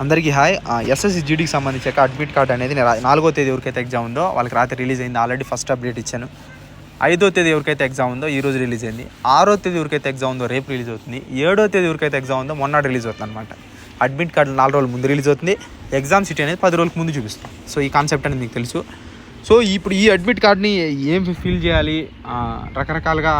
అందరికీ hi. SSC జీడీకి సంబంధించి admit card అనేది నాలుగో తేదీ ఎవరికైతే ఎగ్జామ్ ఉందో వాళ్ళకి రాత్రి రిలీజ్ అయింది. ఆల్రెడీ ఫస్ట్ అప్డేట్ ఇచ్చాను. ఐదో తేదీ ఎవరికైతే ఎగ్జామ్ ఉందో ఈ రోజు రిలీజ్ అయింది. ఆరో తేదీ ఎవరికైతే ఎగ్జామ్ ఉందో రేపు రిలీజ్ అవుతుంది. ఏడో తేదీ ఎవరికైతే ఎగ్జామ్ ఉందో మొన్న రిలీజ్ అవుతుంది అనమాట అడ్మిట్ కార్డు నాలుగు రోజుల ముందు రిలీజ్ అవుతుంది. ఎగ్జామ్ సిటీ అనేది పది రోజులకు ముందు చూపిస్తుంది సో ఈ కాన్సెప్ట్ అనేది మీకు తెలుసు. సో ఇప్పుడు ఈ అడ్మిట్ కార్డ్ని ఏం ఫిల్ చేయాలి? రకరకాలుగా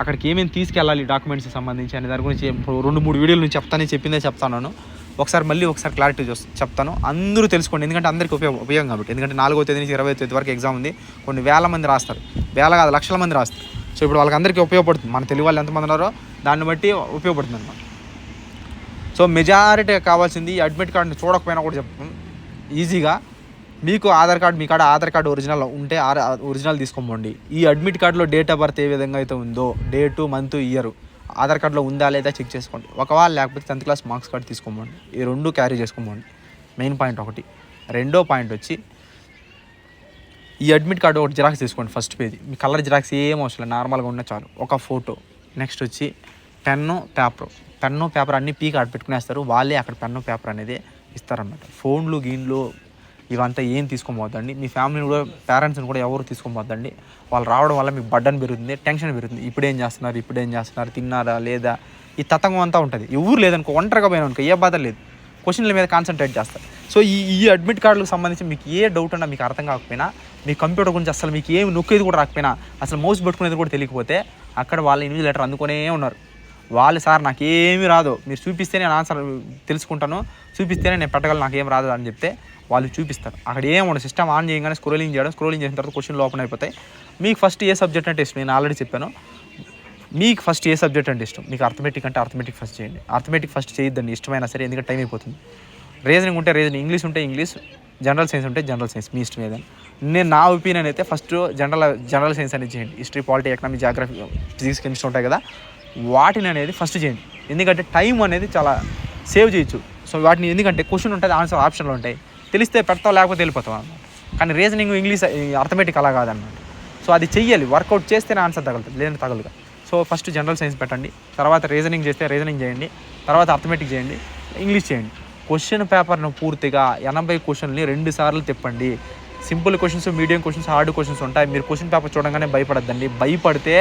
అక్కడికి ఏమేమి తీసుకెళ్ళాలి డాక్యుమెంట్స్ సంబంధించి అనే దాని గురించి రెండు మూడు వీడియోలు నేను చెప్తానే చెప్పిందే చెప్తాను ఒకసారి మళ్ళీ ఒకసారి క్లారిటీ చూస్ చెప్తాను. అందరూ తెలుసుకోండి. ఎందుకంటే అందరికీ ఉపయోగం ఉపయోగం కాబట్టి. ఎందుకంటే నాలుగో తేదీ నుంచి ఇరవై తేదీ వరకు ఎగ్జామ్ ఉంది. కొన్ని వేల మంది రాస్తారు. వేల కాదు లక్షల మంది రాస్తారు. సో ఇప్పుడు వాళ్ళకి అందరికీ ఉపయోగపడుతుంది. మన తెలుగు వాళ్ళు ఎంతమంది ఉన్నారో దాన్ని బట్టి ఉపయోగపడుతుంది అనమాట సో మెజారిటీ కావాల్సింది ఈ అడ్మిట్ కార్డుని చూడకపోయినా కూడా చెప్తాం ఈజీగా మీకు ఆధార్ కార్డు మీ కాడ ఆధార్ కార్డు ఒరిజినల్ ఉంటే ఆ- ఒరిజినల్ తీసుకోమండి ఈ అడ్మిట్ కార్డులో డేట్ ఆఫ్ బర్త్ ఏ విధంగా అయితే ఉందో డేటు మంత్ ఇయర్ ఆధార్ కార్డులో ఉందా లేదా చెక్ చేసుకోండి. ఒకవేళ లేకపోతే టెన్త్ క్లాస్ మార్క్స్ కార్డు తీసుకోమండి. ఈ రెండు క్యారీ చేసుకోమండి. మెయిన్ పాయింట్ ఒకటి. రెండో పాయింట్ వచ్చి ఈ అడ్మిట్ కార్డు ఒకటి జిరాక్స్ తీసుకోండి ఫస్ట్ పేజీ. మీ కలర్ జిరాక్స్ ఏం అవసరం నార్మల్గా ఉన్న చాలు. ఒక ఫోటో. నెక్స్ట్ వచ్చి పెన్ను పేపర్. పెన్ను పేపర్ అన్ని పీక్ ఆడ పెట్టుకునేస్తారు. వాళ్ళే అక్కడ పెన్ను పేపర్ అనేది ఇస్తారన్నమాట. ఫోన్లు గీన్లు ఇవంతా ఏం తీసుకోబోద్దండి? మీ ఫ్యామిలీని కూడా పేరెంట్స్ని కూడా ఎవరు తీసుకోబోద్దండి? వాళ్ళు రావడం వల్ల మీకు బడ్డన్ పెరుగుతుంది టెన్షన్ పెరుగుతుంది. ఇప్పుడు ఏం చేస్తున్నారు ఇప్పుడేం చేస్తున్నారు తిన్నారా లేదా? ఈ తతంగం అంతా ఉంటుంది. ఎవరు లేదనుకో ఒంటరిగా పోయినా అనుకో ఏ బాధ లేదు. క్వశ్చన్ల మీద కాన్సన్ట్రేట్ చేస్తారు. సో ఈ ఈ అడ్మిట్ కార్డులకు సంబంధించి మీకు ఏ డౌట్ అన్నా మీకు అర్థం కాకపోయినా మీ కంప్యూటర్ గురించి అసలు మీకు ఏమి నొక్కేది కూడా రాకపోయినా అసలు మౌస్ పెట్టుకునేది కూడా తెలియకపోతే అక్కడ వాళ్ళ ఇన్విజ్ లెటర్ అందుకునే ఉన్నారు. వాళ్ళు సార్ నాకేమీ రాదు. మీరు చూపిస్తే నేను ఆన్సర్ తెలుసుకుంటాను. చూపిస్తేనే నేను పెట్టగలను. నాకేం రాదు అని చెప్తే వాళ్ళు చూపిస్తారు. అక్కడ ఏమో సిస్టమ్ ఆన్ చేయగానే స్క్రోలింగ్ చేయడం స్క్రోలింగ్ చేసిన తర్వాత క్వశ్చన్లు ఓపెన్ అయిపోతాయి. మీకు ఫస్ట్ ఏ సబ్జెక్ట్ అంటే ఇష్టం? నేను ఆల్రెడీ చెప్పాను. మీకు ఫస్ట్ ఏ సబ్జెక్ట్ అంటే ఇష్టం? మీకు అర్థమెటిక్ అంటే అర్థమెటిక్ ఫస్ట్ చేయండి. అర్థమెటిక్ ఫస్ట్ చేయొద్దండి. ఇష్టమైనా సరే ఎందుకంటే టైం అయిపోతుంది. రీజనింగ్ ఉంటే రీజనింగ్ ఇంగ్లీష్ ఉంటే ఇంగ్లీష్ జనరల్ సైన్స్ ఉంటే జనరల్ సైన్స్ మీ ఇష్టం ఏదైనా. నేను నా ఒపీనియన్ అయితే ఫస్ట్ జనరల్ జనరల్ సైన్స్ అనేది చేయండి. History polity economy geography physics chemistry ఉంటాయి కదా. వాటిని అనేది ఫస్ట్ చేయండి. ఎందుకంటే టైం అనేది చాలా సేవ్ చేయొచ్చు. సో వాటిని ఎందుకంటే క్వశ్చన్ ఉంటుంది ఆన్సర్ ఆప్షన్లు ఉంటాయి. తెలిస్తే పెడతావు లేకపోతే వెళ్ళిపోతావు అన్నమాట. కానీ రీజనింగ్ ఇంగ్లీష్ అర్థమెటిక్ అలా కాదన్నమాట. సో అది చెయ్యాలి వర్కౌట్ చేస్తేనే ఆన్సర్ తగలుతుంది లేదంటే తగలుగా. సో ఫస్ట్ జనరల్ సైన్స్ పెట్టండి తర్వాత రీజనింగ్ చేస్తే రీజనింగ్ చేయండి తర్వాత అర్థమెటిక్ చేయండి ఇంగ్లీష్ చేయండి. క్వశ్చన్ పేపర్ను పూర్తిగా ఎనభై క్వశ్చన్ని రెండు సార్లు తిప్పండి. Simple questions medium questions hard questions ఉంటాయి. మీరు క్వశ్చన్ పేపర్ చూడగానే భయపడద్దండి. భయపడితే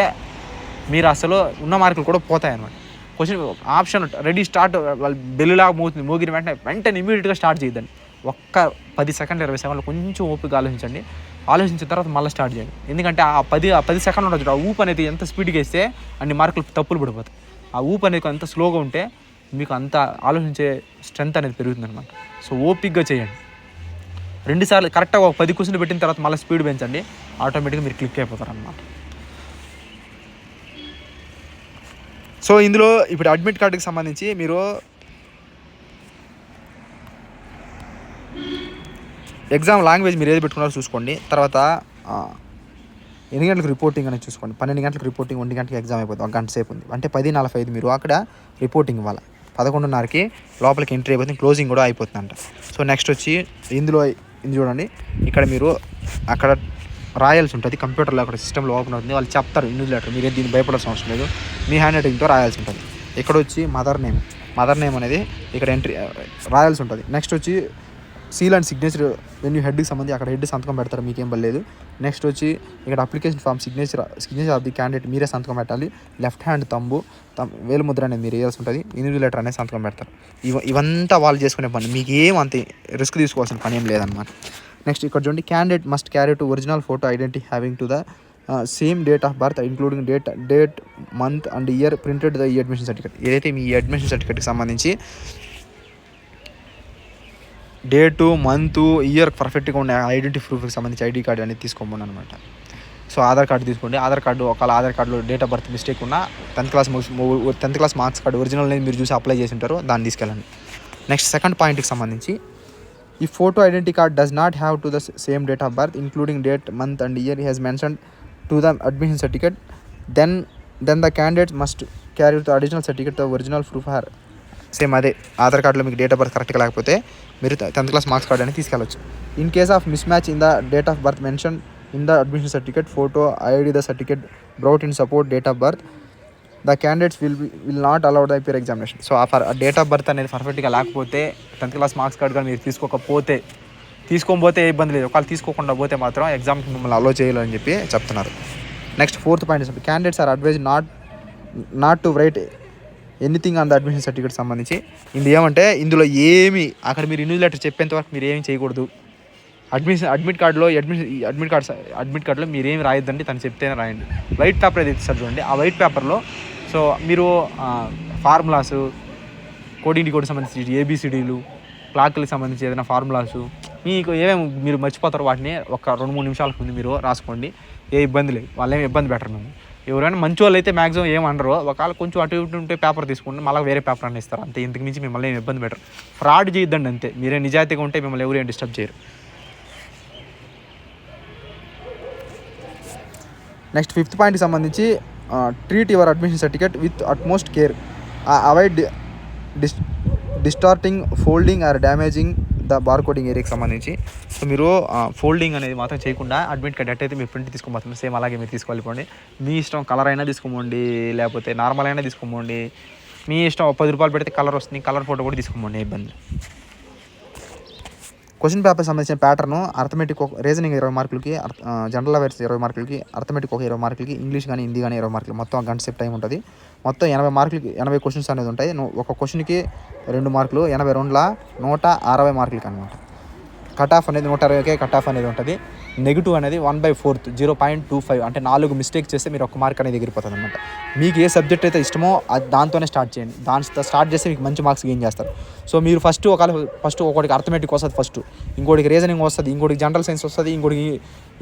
మీరు అసలు ఉన్న మార్కులు కూడా పోతాయి అన్నమాట. క్వశ్చన్ ఆప్షన్ రెడీ స్టార్ట్ వాళ్ళు బెల్లులాగా మోగుతుంది. మోగిన వెంటనే వెంటనే ఇమీడియట్గా స్టార్ట్ చేయద్దండి. ఒక్క పది సెకండ్ ఇరవై సెకండ్లు కొంచెం ఓపిక ఆలోచించండి. ఆలోచించిన తర్వాత మళ్ళీ స్టార్ట్ చేయండి. ఎందుకంటే ఆ పది ఆ పది సెకండ్లు ఉండొచ్చు ఆ ఊపు అనేది ఎంత స్పీడ్గా వేస్తే అన్ని మార్కులు తప్పులు పడిపోతాయి. ఆ ఊపు అనేది ఎంత స్లోగా ఉంటే మీకు అంత ఆలోచించే స్ట్రెంత్ అనేది పెరుగుతుంది అనమాట సో ఓపిక్గా చేయండి. రెండుసార్లు కరెక్ట్గా ఒక పది క్వశ్చన్లు పెట్టిన తర్వాత మళ్ళీ స్పీడ్ పెంచండి. ఆటోమేటిక్గా మీరు క్లిక్ అయిపోతారు అనమాట సో ఇందులో ఇప్పుడు అడ్మిట్ కార్డుకి సంబంధించి మీరు ఎగ్జామ్ లాంగ్వేజ్ మీరు ఏది పెట్టుకున్నారో చూసుకోండి. తర్వాత ఎన్ని గంటలకు రిపోర్టింగ్ అనేది చూసుకోండి. పన్నెండు గంటలకు రిపోర్టింగ్ ఒంటి గంటలకు ఎగ్జామ్ అయిపోతుంది. ఒక గంట సేపు ఉంది. అంటే పది నలభై ఐదు మీరు అక్కడ రిపోర్టింగ్ ఇవ్వాలి. పదకొండున్నరకి లోపలికి ఎంట్రీ అయిపోతుంది. క్లోజింగ్ కూడా అయిపోతుందంట. సో నెక్స్ట్ వచ్చి ఇందులో ఇది చూడండి. ఇక్కడ మీరు అక్కడ రాయాల్సి ఉంటుంది. కంప్యూటర్లో అక్కడ సిస్టంలో ఓపెన్ అవుతుంది. వాళ్ళు చెప్తారు ఇన్యూజ్ లెటర్ మీరు దీన్ని భయపడాల్సిన అవసరం లేదు. మీ హ్యాండ్ రైటింగ్తో రాయాల్సి ఉంటుంది. ఇక్కడ వచ్చి మదర్ నేమ్ మదర్ నేమ్ అనేది ఇక్కడ ఎంట్రీ రాయాల్సి ఉంటుంది. నెక్స్ట్ వచ్చి సీల్ అండ్ సిగ్నేచర్ వెన్యూ హెడ్కి సంబంధించి అక్కడ హెడ్ సంతకం పెడతారు మీకేం పర్లేదు. నెక్స్ట్ వచ్చి ఇక్కడ application form signature signature of the candidate మీరే సంతకం పెట్టాలి. లెఫ్ట్ హ్యాండ్ తంబు తమ్ వేలు ముద్ర అనేది మీరు వేయాల్సి ఉంటుంది. ఇన్యూజ్ లెటర్ అనేది సంతకం పెడతారు. ఇవ ఇవంతా వాళ్ళు చేసుకునే పని. మీకు ఏం అంత రిస్క్ తీసుకోవాల్సిన పని ఏం లేదన్నమాట. నెక్స్ట్ ఇక్కడ చూడండి candidate must carry to original photo identity having to the same date of birth including date date month and year printed the ఈ అడ్మిషన్ సర్టిఫికేట్ ఏదైతే మీ అడ్మిషన్ సర్టిఫికేట్కి సంబంధించి డేటు మంత్ ఇయర్ పర్ఫెక్ట్గా ఉన్న ఐడెంటిటీ ప్రూఫ్కి సంబంధించి ఐడి కార్డు అనేది తీసుకోమని అనమాట సో ఆధార్ కార్డు తీసుకోండి. ఆధార్ కార్డు ఒకవేళ ఆధార్ కార్డులో డేట్ ఆఫ్ బర్త్ మిస్టేక్ ఉన్నా tenth class tenth class marks card original అనేది మీరు చూసి అప్లై చేసి ఉంటారు దాన్ని తీసుకెళ్ళండి. నెక్స్ట్ సెకండ్ పాయింట్కి సంబంధించి ఈ photo identity card does not have to the same date of birth including date month and year has mention to the admission certificate then then the candidate must carry the additional certificate the original proof or same అదే ఆధార్ కార్డులో మీకు date of birth కరెక్ట్గా లేకపోతే మీరు tenth class marks card అనేది తీసుకెళ్ళచ్చు. In case of mismatch in the date of birth mention in the admission certificate photo ID the certificate brought in support date of birth the candidates will will not allowed IPR examination so ఆ for date of birth అనేది పర్ఫెక్ట్గా లేకపోతే tenth class marks card కానీ మీరు తీసుకోకపోతే తీసుకోకపోతే ఏ ఇబ్బంది లేదు. ఒకవేళ తీసుకోకుండా పోతే మాత్రం ఎగ్జామ్కి మిమ్మల్ని అలో చేయాలని చెప్పి చెప్తున్నారు. Next fourth point candidates are advise not not to write anything on the admission certificate సంబంధించి. ఇది ఏమంటే ఇందులో ఏమి అక్కడ మీరు ఇన్యూజ్ లెటర్ చెప్పేంత వరకు మీరు ఏమి చేయకూడదు. అడ్మిషన్ అడ్మిట్ కార్డులో అడ్మిషన్ అడ్మిట్ కార్డ్ అడ్మిట్ కార్డులో మీరు ఏమి రాయొద్దండి తను చెప్తేనే రాయండి. వైట్ పేపర్ ఏది ఇస్తారు చూడండి ఆ వైట్ పేపర్లో సో మీరు ఫార్ములాస్ కోడింగ్ కోడికి సంబంధించి ఏబిసిడీలు క్లాక్లకు సంబంధించి ఏదైనా ఫార్ములాస్ మీకు ఏమేమి మీరు మర్చిపోతారో వాటిని ఒక రెండు మూడు నిమిషాలకు ముందు మీరు రాసుకోండి. ఏ ఇబ్బంది లేదు వాళ్ళేమి ఇబ్బంది పెట్టరు మేము ఎవరైనా మంచి వాళ్ళు అయితే మ్యాక్సిమం ఏం అనరు. ఒకవేళ కొంచెం అటు ఇటు ఉంటే పేపర్ తీసుకుంటే మళ్ళీ వేరే పేపర్ అని ఇస్తారు. అంతే ఇంతకు మించి మిమ్మల్ని ఏం ఇబ్బంది పెట్టరు. ఫ్రాడ్ చేయొద్దండి అంతే. మీరే నిజాయితీగా ఉంటే మిమ్మల్ని ఎవరు ఏం డిస్టర్బ్ చేయరు. నెక్స్ట్ ఫిఫ్త్ పాయింట్కి సంబంధించి treat your admission certificate with utmost care avoid dis distorting folding or damaging పెద్ద బార్ కోడింగ్ ఏరియాకి సంబంధించి. సో మీరు ఫోల్డింగ్ అనేది మాత్రం చేయకుండా అడ్మిట్ కార్డ్ ఎట్టయితే మీరు ప్రింట్ తీసుకోబోతున్నారు సేమ్ అలాగే మీరు తీసుకోవాలిపోండి మీ ఇష్టం కలర్ అయినా తీసుకోమండి లేకపోతే నార్మల్ అయినా తీసుకోమండి మీ ఇష్టం పది రూపాయలు పెడితే కలర్ వస్తుంది కలర్ ఫోటో కూడా తీసుకోమండి ఇబ్బంది. క్వశ్చన్ పేపర్ సంబంధించిన ప్యాటర్ను అర్థమెటిక్ ఒక రీజనింగ్ ఇరవై మార్కులకి జనరల్ అవేర్స్ ఇరవై మార్కులకి అర్థమెటిక్ ఒక ఇరవై మార్కులకి ఇంగ్లీష్ కానీ హిందీ కానీ ఇరవై మార్కులు. మొత్తం గంట సేపు టైం ఉంటుంది. మొత్తం ఎనభై మార్కులకి ఎనభై క్వశ్చన్స్ అనేది ఉంటాయి. ఒక క్వశ్చన్కి రెండు మార్కులు ఎనభై రెండుల నూట అరవై మార్కులకి అనమాట కట్ ఆఫ్ అనేది నూట అరవైకే కట్ ఆఫ్ అనేది ఉంటుంది. నెగిటివ్ అనేది one by fourth zero point two five అంటే నాలుగు మిస్టేక్ చేస్తే మీరు ఒక మార్క్ అనేది ఎగిరిపోతుంది అనమాట మీకు ఏ సబ్జెక్ట్ అయితే ఇష్టమో అది దాంతోనే స్టార్ట్ చేయండి. దాని స్టార్ట్ చేస్తే మీకు మంచి మార్క్స్ గెయిన్ చేస్తారు. సో మీరు ఫస్ట్ ఒకవేళ ఫస్ట్ ఒకటికి అర్థమెటిక్ వస్తుంది ఫస్ట్ ఇంకోటికి రీజనింగ్ వస్తుంది ఇంకోటికి జనరల్ సైన్స్ వస్తుంది ఇంకోటికి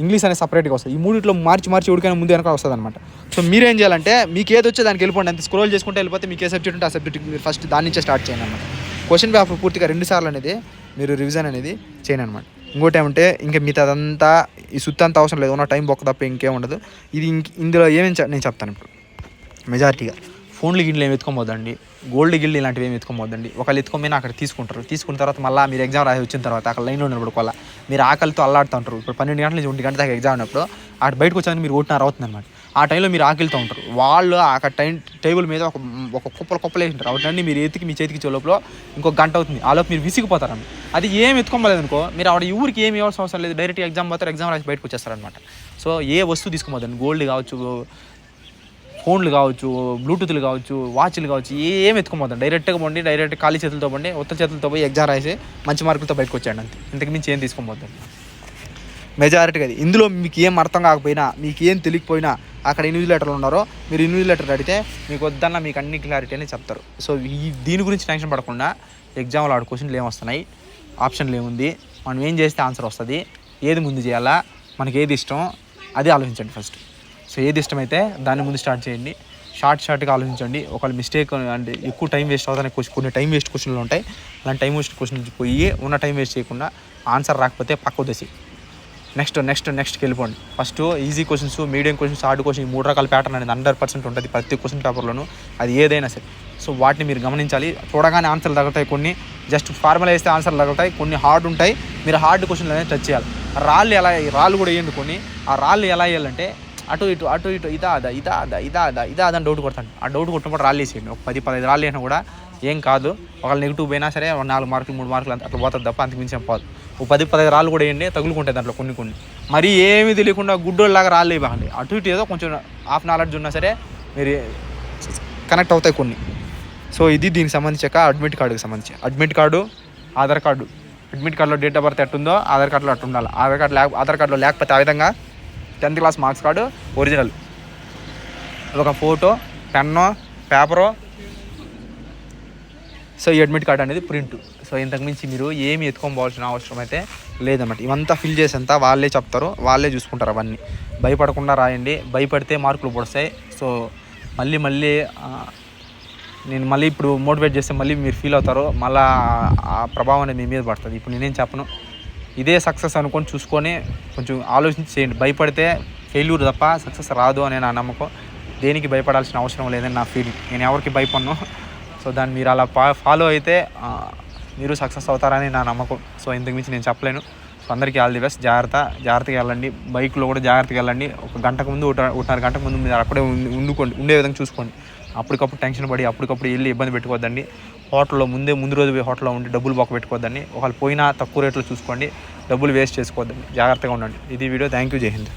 ఇంగ్లీష్ అనేది సపరేట్గా వస్తుంది. ఈ మూడిట్లో మార్చి మార్చి ఉడికైనా ముందు వెనక వస్తుంది అనమాట సో మీరేం చేయాలంటే మీకు ఏది వచ్చే దానికి వెళ్ళిపోండి. అంత స్క్రోల్ చేసుకుంటే వెళ్ళిపోతే మీకు ఏ సబ్జెక్ట్ ఉంటే ఆ సబ్జెక్ట్ మీరు ఫస్ట్ దాని నుంచే స్టార్ట్ చేయండి అనమాట క్వశ్చన్ పేపర్ పూర్తిగా రెండు సార్లు అనేది మీరు రివిజన్ అనేది చేయను అనమాట ఇంకోటి ఏమంటే ఇంకా మిగతా అదంతా ఈ సుత్తి అంతా అవసరం లేదు. ఉన్న టైం బొక్క తప్ప ఇంకేం ఉండదు. ఇది ఇంక ఇందులో ఏమేమి నేను చెప్తాను ఇప్పుడు. మెజారిటీగా ఫోన్లు గిన్నెలు ఏమి ఎత్తుకోమోదండి గోల్డ్ గిల్లు ఇలాంటివి ఏమి ఎత్తుకోమోదండి ఒకళ్ళు ఎత్తుకోమైనా అక్కడ తీసుకుంటారు. తీసుకున్న తర్వాత మళ్ళీ మీరు ఎగ్జామ్ రాసి వచ్చిన తర్వాత అక్కడ లైన్లో ఉన్నప్పుడు కొల్ల మీరు ఆకలితో అల్లాడుతూ ఉంటారు ఇప్పుడు పన్నెండు గంటల నుంచి ఒంటి గంట దాకా ఎగ్జామ్ ఉన్నప్పుడు అక్కడ బయటకు వచ్చాక మీరు ఒకటిన్నర అవుతుంది అనమాట ఆ టైంలో మీరు ఆకలితో ఉంటారు. వాళ్ళు అక్కడ టైం టేబుల్ మీద ఒక ఒక కుప్పలు కుప్పలు వేసింటారు ఉంటారు. మీరు ఎత్తికి మీ చేతికి లోపల ఇంకో గంట అవుతుంది. ఆ లోపు మీరు విసిగిపోతారని అది ఏం ఎత్తుకోలేదు అనుకో మీరు ఆవిడ ఊరికి ఏమి ఇవ్వాల్సిన అవసరం లేదు. డైరెక్ట్ ఎగ్జామ్ పోతారు ఎగ్జామ్ రాసి బయటకు వచ్చేస్తారనమాట సో ఏ వస్తువు తీసుకోమోదండి గోల్డ్ కావచ్చు ఫోన్లు కావచ్చు బ్లూటూత్లు కావచ్చు వాచ్లు కావచ్చు ఏం ఎత్తుకోమోదండి డైరెక్ట్గా పోండి డైరెక్ట్ ఖాళీ చేతులతో పోండి ఉత్త చేతులతో పోయి ఎగ్జామ్ రాసి మంచి మార్కులతో బయటకు వచ్చాడు అంతే. ఇంతకు మించి ఏం తీసుకోమోద్దండి మెజారిటీగా అది. ఇందులో మీకు ఏం అర్థం కాకపోయినా మీకు ఏం తెలియకపోయినా అక్కడ ఇన్విజిలేటర్లు ఉన్నారో మీరు ఇన్విజిలేటర్ అడిగితే మీకు వద్దన్న మీకు అన్ని క్లారిటీ అని చెప్తారు. సో ఈ దీని గురించి టెన్షన్ పడకుండా ఎగ్జామ్లో ఆడ క్వశ్చన్లు ఏమొస్తున్నాయి ఆప్షన్లు ఏముంది మనం ఏం చేస్తే ఆన్సర్ వస్తుంది ఏది ముందు చేయాలా మనకి ఏది ఇష్టం అది ఆలోచించండి ఫస్ట్ సో ఏది ఇష్టమైతే దాన్ని ముందు స్టార్ట్ చేయండి. షార్ట్ షార్ట్గా ఆలోచించండి. ఒకవేళ మిస్టేక్ అంటే ఎక్కువ టైం వేస్ట్ అవుతానే క్వశ్చన్ కొన్ని టైం వేస్ట్ క్వశ్చన్లు ఉంటాయి. అలాంటి టైం వేస్ట్ క్వశ్చన్ పోయి ఉన్న టైం వేస్ట్ చేయకుండా ఆన్సర్ రాకపోతే పక్క దశ నెక్స్ట్ నెక్స్ట్ నెక్స్ట్కి వెళ్ళిపోండి. First easy questions medium questions hard question ఈ మూడు రకాల ప్యాటర్న్ అనేది హండ్రెడ్ పర్సెంట్ ఉంటుంది ప్రతి క్వశ్చన్ పేపర్లోనూ. అది ఏదైనా సరే. సో వాటిని మీరు గమనించాలి. చూడగానే ఆన్సర్లు తగ్గుతాయి కొన్ని. జస్ట్ ఫార్ములా వేస్తే ఆన్సర్లు తగ్గుతాయి కొన్ని హార్డ్ ఉంటాయి. మీరు హార్డ్ క్వశ్చన్లు అనేది టచ్ చేయాలి. రాళ్ళు ఎలా రాళ్ళు కూడా వేయండి కొన్ని. ఆ రాళ్ళు ఎలా వేయాలంటే అటు ఇటు అటు ఇటు ఇదా అదా ఇదా అదా ఇదా అదా ఇదా అదని డౌట్ కొడతాను ఆ డౌట్ కొట్టినప్పుడు రాళ్ళు వేసేయండి ఒక పది పదిహేను రాళ్ళు వేసినా కూడా ఏం కాదు. ఒకవేళ నెగిటివ్ పోయినా సరే ఒక నాలుగు మార్కులు మూడు మార్కులు అంత అట్లా పోతుంది తప్ప అంతకు మించి ఏం పోదు. ఒక పది పదిహేను రాళ్ళు కూడా వేయండి తగులుకుంటాయి దాంట్లో కొన్ని కొన్ని. మరీ ఏమీ తెలియకుండా గుడ్డోళ్ళలాగా రాళ్ళు ఇవ్వండి అటు ఇటు ఏదో కొంచెం హాఫ్ నాలెడ్జ్ ఉన్నా సరే మీరు కనెక్ట్ అవుతాయి కొన్ని. సో ఇది దీనికి సంబంధించాక అడ్మిట్ కార్డుకి సంబంధించి. Admit card Aadhaar card admit కార్డులో డేట్ ఆఫ్ బర్త్ ఎట్టుందో ఆధార్ కార్డులో అట్టు ఉండాలి ఆధార్ కార్డు లేక ఆధార్ కార్డులో లేకపోతే ఆ విధంగా tenth class marks card original. ఒక ఫోటో పెన్నో పేపరు. సో ఈ అడ్మిట్ కార్డ్ అనేది ప్రింట్. సో ఇంతకుమించి మీరు ఏమి ఎత్తుకోవాల్సిన అవసరం అయితే లేదన్నమాట. ఇవంతా ఫిల్ చేసేంత వాళ్ళే చెప్తారు వాళ్ళే చూసుకుంటారు అవన్నీ. భయపడకుండా రాయండి భయపడితే మార్కులు పొడస్తాయి. సో మళ్ళీ మళ్ళీ నేను మళ్ళీ ఇప్పుడు మోటివేట్ చేస్తే మళ్ళీ మీరు ఫీల్ అవుతారు. మళ్ళీ ఆ ప్రభావం అనేది మీ మీద పడుతుంది. ఇప్పుడు నేనేం చెప్పను? ఇదే సక్సెస్ అనుకొని చూసుకొని కొంచెం ఆలోచించి చేయండి. భయపడితే ఫెయిల్యూర్ తప్ప సక్సెస్ రాదు అనే నా నమ్మకం. దేనికి భయపడాల్సిన అవసరం లేదని నా ఫీలింగ్ నేను ఎవరికి భయపడను. సో దాన్ని మీరు అలా ఫాలో అయితే మీరు సక్సెస్ అవుతారని నా నమ్మకం. సో ఇంతకు మించి నేను చెప్పలేను. సో అందరికీ ఆల్ ది బెస్ట్ జాగ్రత్త జాగ్రత్తగా వెళ్ళండి. బైక్లో కూడా జాగ్రత్తగా వెళ్ళండి. ఒక గంటకు ముందు ఒకటిన్నర గంటకు ముందు మీరు అక్కడే ఉండి- ఉండుకోండి. ఉండే విధంగా చూసుకోండి. అప్పటికప్పుడు టెన్షన్ పడి అప్పటికప్పుడు వెళ్ళి ఇబ్బంది పెట్టుకోవద్దండి. హోటల్లో ముందే ముందు రోజు పోయి హోటల్లో ఉండి డబ్బులు బొక్క పెట్టుకోవద్దని ఒకవేళ పోయినా తక్కువ రేట్లో చూసుకోండి. డబ్బులు వేస్ట్ చేసుకోవద్దని జాగ్రత్తగా ఉండండి. ఇది వీడియో. Thank you. జై హింద్.